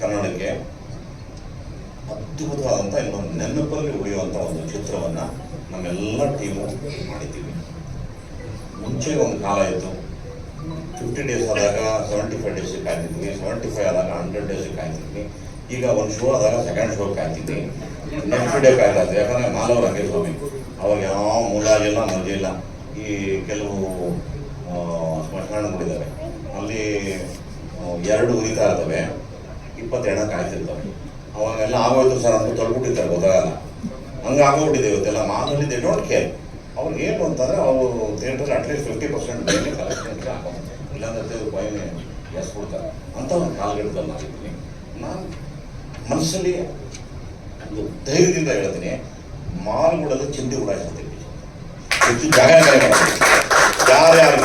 ಕನ್ನಡಕ್ಕೆ ಅದ್ಭುತವಾದಂಥ ಇನ್ನೊಂದು ನೆನಪಲ್ಲಿ ಉಳಿಯುವಂಥ ಒಂದು ಚಿತ್ರವನ್ನು ನಮ್ಮೆಲ್ಲ ಟೀಮು ಮಾಡಿದ್ದೀವಿ. ಮುಂಚೆ ಒಂದು ಕಾಲ ಇತ್ತು. ಫಿಫ್ಟಿ ಡೇಸ್ ಆದಾಗ ಸೆವೆಂಟಿ ಫೈವ್ ಡೇಸಿಗೆ ಕಾಯ್ತಿದ್ವಿ ಸೆವೆಂಟಿ ಫೈವ್ ಆದಾಗ ಹಂಡ್ರೆಡ್ ಡೇಸಿಗೆ ಕಾಯ್ತಿದ್ವಿ, ಈಗ ಒಂದು ಶೋ ಆದಾಗ ಸೆಕೆಂಡ್ ಶೋ ಕಾಯ್ತಿದ್ವಿ. ನೆಕ್ಸ್ಟ್ ಡೇ ಕಾಯ್ತಾ ಇದ್ವಿ, ಯಾಕಂದರೆ ಮಾಲವ ರಂಗಸ್ವಾಮಿ ಅವಾಗ ಯಾವ ಮುಲಾಜಿಲ್ಲ ಮರ್ಜಿಲ್ಲ. ಈ ಕೆಲವು ಸ್ಮಶಾನಗಳಿದ್ದಾವೆ ಅಲ್ಲಿ ಎರಡು ಉರಿತಾ ಇರ್ತವೆ. ಇಪ್ಪತ್ತೆರಡ ಕಾಯ್ತಿರ್ತಾರೆ. ಅವಾಗೆಲ್ಲ ಆಗೋಯ್ತು ಸರ್ ಅಂತ ತೊಳ್ಬಿಟ್ಟಿರ್ತಾರೆ ಗೊತ್ತಾಗಲ್ಲ. ಹಂಗೆ ಆಗೋಗ್ಬಿಟ್ಟಿದೆ ಇವತ್ತೆಲ್ಲ. ಮಾಮೂಲಿ ದೇ ಡೋಂಟ್ ಕೇರ್ ಅವ್ರಿಗೆ ಏನು ಅಂತಂದರೆ ಅವರು theatre at least fifty percent ಕಲೆಕ್ಷನ್ಗೆ ಹಾಕೊಂಡು ಇಲ್ಲಾಂದ್ರೆ ಬೈನೆ ಎಸ್ಬಿಡ್ತಾರೆ. ಅಂತ ಒಂದು ಕಾಲಘಟ್ಟದಲ್ಲಿ ನಾನಿದ್ದೀನಿ ನಾನು ಮನಸ್ಸಲ್ಲಿ ಒಂದು ಧೈರ್ಯದಿಂದ ಹೇಳ್ತೀನಿ ಮಾಲ್ಗಳಲ್ಲಿ ಚಿಂದಿ ಉಡಾಯಿಸ್ತೀನಿ ಹೆಚ್ಚು ಜಾಗ ಯಾರ್ಯಾರು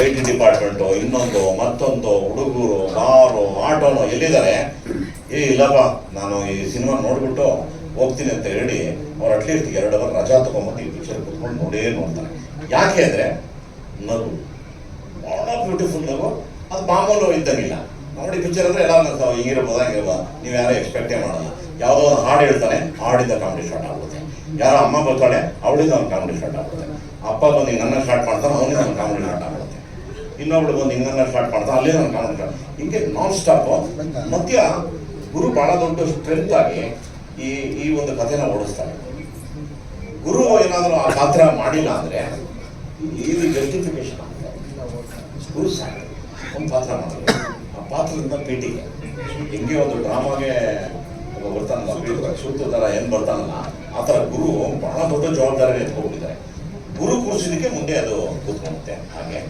ಐ ಟಿ ಡಿಪಾರ್ಟ್ಮೆಂಟು ಇನ್ನೊಂದು, ಮತ್ತೊಂದು, ಹುಡುಗರು ಬಾರು ಆಟೋನು ಎಲ್ಲಿದ್ದಾರೆ? ಏ, ಇಲ್ಲಪ್ಪ, ನಾನು ಈ ಸಿನಿಮಾ ನೋಡ್ಬಿಟ್ಟು ಹೋಗ್ತೀನಿ ಅಂತ ಹೇಳಿ ಅವ್ರು ಅಟ್ಲೀಸ್ಟ್ ಎರಡು ಅವರ್ ರಜಾ ತಗೊಂಬಂದು ಈ ಪಿಕ್ಚರ್ ಕುತ್ಕೊಂಡು ನೋಡೇ ನೋಡ್ತಾರೆ. ಯಾಕೆ ಅಂದರೆ, ನಗು ಭಾಳ ಬ್ಯೂಟಿಫುಲ್ ನಗು, ಅದು ಮಾಮೂಲು ಇದ್ದಂಗಿಲ್ಲ. ನೋಡಿ ಪಿಕ್ಚರ್ ಅಂದರೆ ಎಲ್ಲ ಹಿಂಗಿರ್ಬೋದಾ ಹಿಂಗಿರ್ಬೋದಾ? ನೀವು ಯಾರೋ ಎಕ್ಸ್ಪೆಕ್ಟೇ ಮಾಡಲ್ಲ. ಯಾವುದೋ ಒಂದು ಹಾಡು ಹೇಳ್ತಾನೆ, ಹಾಡಿಂದ ಕಾಮಿಡಿ ಶಾರ್ಟ್ ಆಗುತ್ತೆ ಯಾರೋ ಅಮ್ಮ ಬರ್ತಾಳೆ, ಅವಳಿಂದ ಒಂದು ಕಾಮಿಡಿ ಸ್ಟಾರ್ಟ್ ಆಗುತ್ತೆ ಅಪ್ಪ ಬಂದು ನನ್ನ ಸ್ಟಾರ್ಟ್ ಮಾಡ್ತಾನೆ, ಅವನಿಂದ ಒಂದು ಕಾಮಿಡಿ ಸ್ಟಾರ್ಟ್ ಆಗ್ಬಿಡುತ್ತೆ. ಇನ್ನೊಬ್ಳು ಬಂದು ಹಿಂಗನ್ನ ಸ್ಟಾರ್ಟ್ ಮಾಡ್ತಾ ಅಲ್ಲೇ ನಾನು ಕಾಣ್ತಾ ಹಿಂಗೆ ನಾನ್ ಸ್ಟಾಪ್ ಮಧ್ಯ ಗುರು ಬಹಳ ದೊಡ್ಡ ಸ್ಟ್ರೆಂತ್ ಆಗಿ ಈ ಈ ಒಂದು ಕಥೆನ ಓಡಿಸ್ತಾರೆ. ಗುರು ಏನಾದರೂ ಆ ಪಾತ್ರ ಮಾಡಿಲ್ಲ ಅಂದ್ರೆ ಇದು ಜಸ್ಟಿಫಿಕೇಶನ್ ಗುರು ಸಾಕು. ಒಂದು ಪಾತ್ರ ಮಾಡಿದ್ರು. ಆ ಪಾತ್ರದಿಂದ ಪೇಟಿಗೆ ಹಿಂಗೆ ಒಂದು ಡ್ರಾಮಾಗೆ ಬರ್ತಾನಲ್ಲ ಸೂತ್ರ ಥರ ಏನು ಬರ್ತಾನಲ್ಲ, ಆ ಥರ ಗುರು ಬಹಳ ದೊಡ್ಡ ಜವಾಬ್ದಾರಿ ಎತ್ಕೊಂಡಿದ್ದಾರೆ ಗುರು ಕೂರಿಸಿದಕ್ಕೆ ಮುಂದೆ ಅದು ಕೂತ್ಕೊಳ್ಳುತ್ತೆ ಹಾಗೆ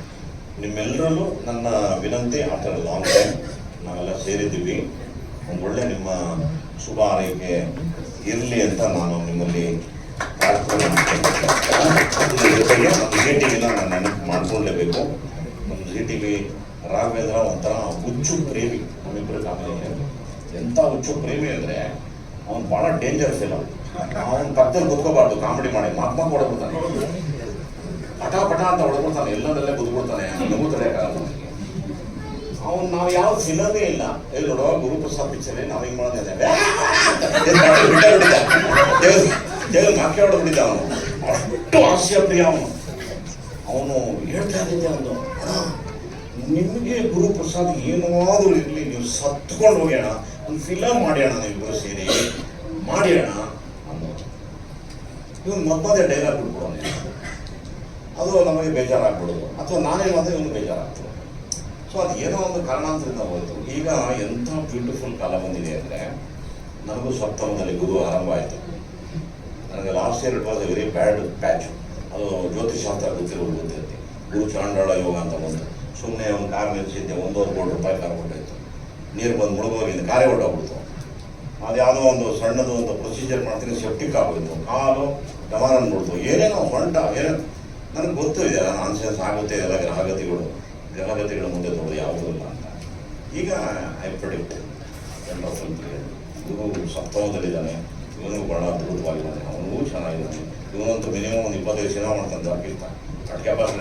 ನಿಮ್ಮೆಲ್ಲರಲ್ಲೂ ನನ್ನ ವಿನಂತಿ ಆಫ್ಟರ್ ಲಾಂಗ್ ಟೈಮ್ ನಾವೆಲ್ಲ ಸೇರಿದ್ದೀವಿ. ಒಂದು ಒಳ್ಳೆ ನಿಮ್ಮ ಶುಭ ಆರೈಕೆ ಇರಲಿ ಅಂತ ನಾನು ನಿಮ್ಮಲ್ಲಿ ನಮ್ಮ ನಾನು ನೆನಪು ಮಾಡಿಕೊಳ್ಳೇಬೇಕು ನಮ್ಮ ಜಿ ಟಿ ವಿ ರಾಘವೇಂದ್ರ ಒಂಥರ ಹುಚ್ಚು ಪ್ರೇಮಿ ನಮ್ಮಿಬ್ಬರು ಕಾಮಿಡಿ ಎಂಥ ಹುಚ್ಚು ಪ್ರೇಮಿ ಅಂದರೆ ಅವ್ನು ಭಾಳ ಡೇಂಜರ್ ಇಲ್ಲ ಅವನ ಪಕ್ಕದಲ್ಲಿ ಕುತ್ಕೋಬಾರ್ದು ಕಾಮಿಡಿ ಮಾಡಿ ಮಾತ್ಮಾ ಮಾಕ್ ಹೊಡೆದ್ಬಿಡ್ತಾನೆ ಪಟ ಪಟ ಅಂತ ಹೊಡ್ಕೊಡ್ತಾನೆ ಎಲ್ಲದಲ್ಲೇ ಬದುಕೊಡ್ತಾನೆ ನಮಗೂ ತಡೆಯೋಕ್ಕಾಗಲ್ಲ ಅವ್ನು ನಾವು ಯಾವ ಫಿಲಮೇ ಇಲ್ಲ. ಎಲ್ಲಿ ನೋಡುವ ಗುರುಪ್ರಸಾದ್ ಪಿಕ್ಚರ್ ನಾವು ಹಿಂಗೆ ಮಾಡೋದಿದ್ದೇವೆ ದೇವ್ರ ಹೊಡೆದ್ಬಿಟ್ಟಿದ್ದ ಅವನು. ಅಷ್ಟು ಹಾಸ್ಯ ಪ್ರಿಯ ಅವನು. ಅವನು ಹೇಳ್ತಾ ಇದ್ದೆ ಅವನು ನಿಮಗೆ ಗುರುಪ್ರಸಾದ್ ಏನಾದರೂ ಇರಲಿ, ನೀವು ಸತ್ಕೊಂಡು ಹೋಗ್ಯಾಣ ಒಂದು ಫಿಲಮ್ ಮಾಡ್ಯಾಣ ನೀವು ಸೇರಿ. ಮಾಡ್ಯಾಣ ಅನ್ನೋದು. ಇವನು ಮತ್ತದೇ ಡೈಲಾಗ್ ಬಿಟ್ಬಿಡೋನೆ ಅದು ನಮಗೆ ಬೇಜಾರಾಗ್ಬಿಡೋದು. ಅಥವಾ ನಾನೇ ಮಾತ್ರ ಇವನು ಬೇಜಾರಾಗ್ತದೆ. ಸೊ ಅದು ಏನೋ ಒಂದು ಕಾರಣಾಂತರದಿಂದ ಹೋಯಿತು. ಈಗ ಎಂಥ ಬ್ಯೂಟಿಫುಲ್ ಕಾಲ ಬಂದಿದೆ ಅಂದರೆ, ನನಗೂ ಸಪ್ತಮದಲ್ಲಿ ಗುರು ಆರಂಭ ಆಯಿತು ನನಗೆ last year it was a very bad patch ಅದು ಜ್ಯೋತಿಷಾಸ್ತ್ರ ಗೊತ್ತಿರೋದು ಗೊತ್ತಿರುತ್ತೆ. ಗುರು ಚಾಂಡಾಳ ಯೋಗ ಅಂತ ಬಂತು ಸುಮ್ಮನೆ ಒಂದು ಕಾರ್ ನಿಲ್ಲಿಸಿದ್ದೆ ಒಂದೂವರೆ ಕೋಟಿ ರೂಪಾಯಿ ಕಾರ್ ಕೊಟ್ಟಿತ್ತು ನೀರು ಬಂದು ಮುಳುಗೋಗಿದ್ದು ಕಾರೇ ಹೊಟ್ಟೋಗ್ಬಿಡ್ತು ಅದು ಯಾವುದೋ ಒಂದು ಸಣ್ಣದು ಒಂದು ಪ್ರೊಸೀಜರ್ ಮಾಡ್ತೀನಿ ಸೆಪ್ಟಿಕ್ ಆಗೋಯ್ತು. ಕಾಲು ಡಮಾರ್ ಅಂದ್ಬಿಡ್ತು ಏನೇನೋ ಹೊಂಟ, ಏನೇನು ನನಗೆ ಗೊತ್ತು ಇದೆ ನಾನ್ಸೆನ್ಸ್ ಆಗುತ್ತೆ ಎಲ್ಲ ಗ್ರಹಗತಿಗಳು, ಗ್ರಹಗತಿಗಳ ಮುಂದೆ ದೊಡ್ಡ ಯಾವುದೂ ಇಲ್ಲ ಅಂತ. ಈಗ ಐ ಪ್ರೊಡಿಕ್ಟ್ ಸ್ವಲ್ಪ ಗುರು ಸಪ್ತಮದಲ್ಲಿದ್ದಾನೆ, ಇವನು ಬಹಳ ಅದ್ಭುತವಾಗಿದ್ದಾನೆ ಅವನಿಗೂ ಚೆನ್ನಾಗಿದ್ದಾನೆ. ಇವನಂತೂ ಮಿನಿಮಮ್ ಒಂದು ಇಪ್ಪತ್ತೈದು ಸಿನಿಮಾ ಮಾಡ್ತಾನೆ ಅಟ್ಕೆ ಪಾಸ್